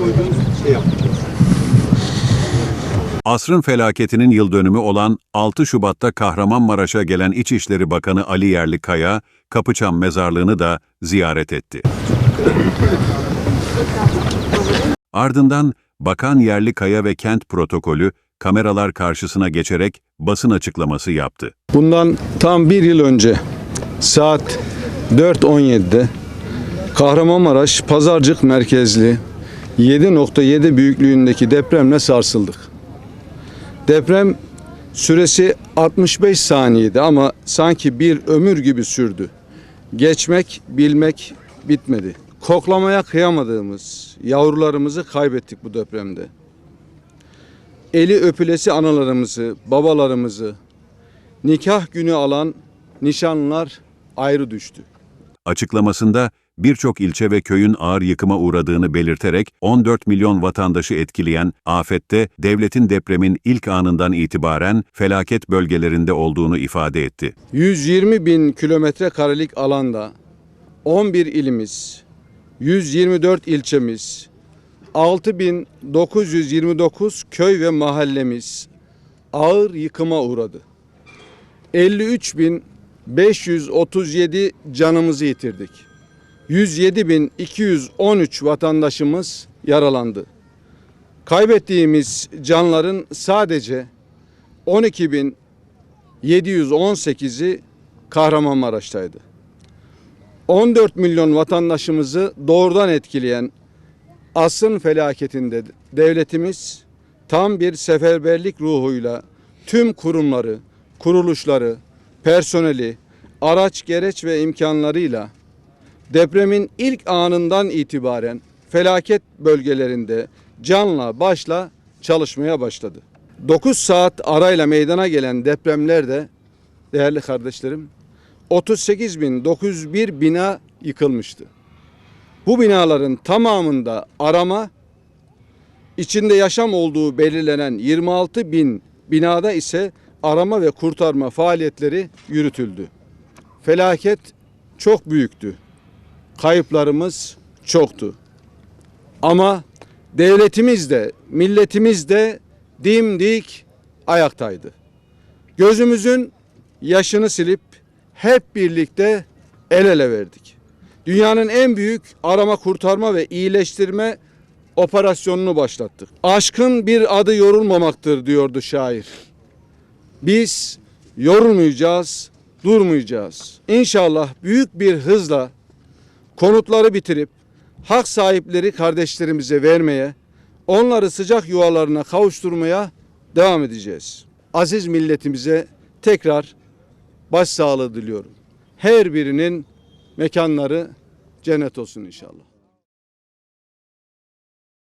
koyduğunuz şey yaptık. Asrın felaketinin yıl dönümü olan 6 Şubat'ta Kahramanmaraş'a gelen İçişleri Bakanı Ali Yerlikaya, Kapıçam mezarlığını da ziyaret etti. Ardından Bakan Yerlikaya ve kent protokolü kameralar karşısına geçerek basın açıklaması yaptı. Bundan tam bir yıl önce saat 4.17'de Kahramanmaraş Pazarcık merkezli 7.7 büyüklüğündeki depremle sarsıldık. Deprem süresi 65 saniyeydi ama sanki bir ömür gibi sürdü. Geçmek, bilmek bitmedi. Koklamaya kıyamadığımız yavrularımızı kaybettik bu depremde. Eli öpülesi analarımızı, babalarımızı, nikah günü alan nişanlılar ayrı düştü. Açıklamasında birçok ilçe ve köyün ağır yıkıma uğradığını belirterek 14 milyon vatandaşı etkileyen afette devletin depremin ilk anından itibaren felaket bölgelerinde olduğunu ifade etti. 120 bin kilometre karelik alanda 11 ilimiz, 124 ilçemiz, 6929 köy ve mahallemiz ağır yıkıma uğradı. 53.537 canımızı yitirdik. 107.213 vatandaşımız yaralandı. Kaybettiğimiz canların sadece 12.718'i Kahramanmaraş'taydı. 14 milyon vatandaşımızı doğrudan etkileyen asrın felaketinde devletimiz tam bir seferberlik ruhuyla tüm kurumları, kuruluşları, personeli, araç gereç ve imkanlarıyla depremin ilk anından itibaren felaket bölgelerinde canla başla çalışmaya başladı. 9 saat arayla meydana gelen depremlerde değerli kardeşlerim 38.901 bina yıkılmıştı. Bu binaların tamamında arama, içinde yaşam olduğu belirlenen 26 bin binada ise arama ve kurtarma faaliyetleri yürütüldü. Felaket çok büyüktü. Kayıplarımız çoktu. Ama devletimiz de, milletimiz de dimdik ayaktaydı. Gözümüzün yaşını silip hep birlikte el ele verdik. Dünyanın en büyük arama kurtarma ve iyileştirme operasyonunu başlattık. Aşkın bir adı yorulmamaktır diyordu şair. Biz yorulmayacağız, durmayacağız. İnşallah büyük bir hızla konutları bitirip hak sahipleri kardeşlerimize vermeye, onları sıcak yuvalarına kavuşturmaya devam edeceğiz. Aziz milletimize tekrar başsağlığı diliyorum. Her birinin mekanları cennet olsun inşallah.